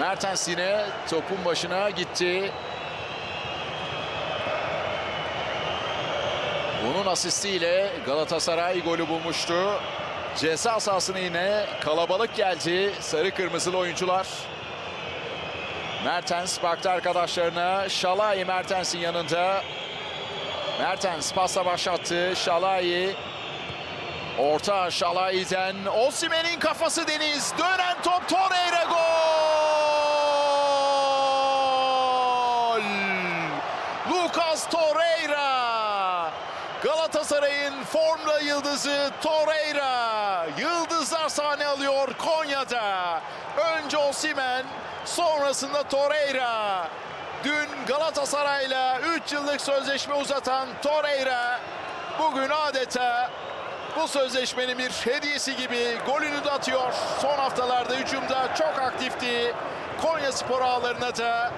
Mertens yine topun başına gitti. Onun asistiyle Galatasaray golü bulmuştu. Ceza sahasına yine kalabalık geldi sarı kırmızılı oyuncular. Mertens baktı arkadaşlarına. Şalay Mertens'in yanında. Mertens pasla başlattı. Şalay Orta Şalay'den Osimhen'in kafası Deniz. Dönen top Torreira gol! Lucas Torreira! Galatasaray'ın formla yıldızı Torreira. Yıldızlar sahne alıyor Konya'da. Önce Osimhen, sonrasında Torreira. Dün Galatasaray'la 3 yıllık sözleşme uzatan Torreira bugün adeta bu sözleşmenin bir hediyesi gibi golünü de atıyor. Son haftalarda hücumda çok aktifti. Konya Spor ağlarına da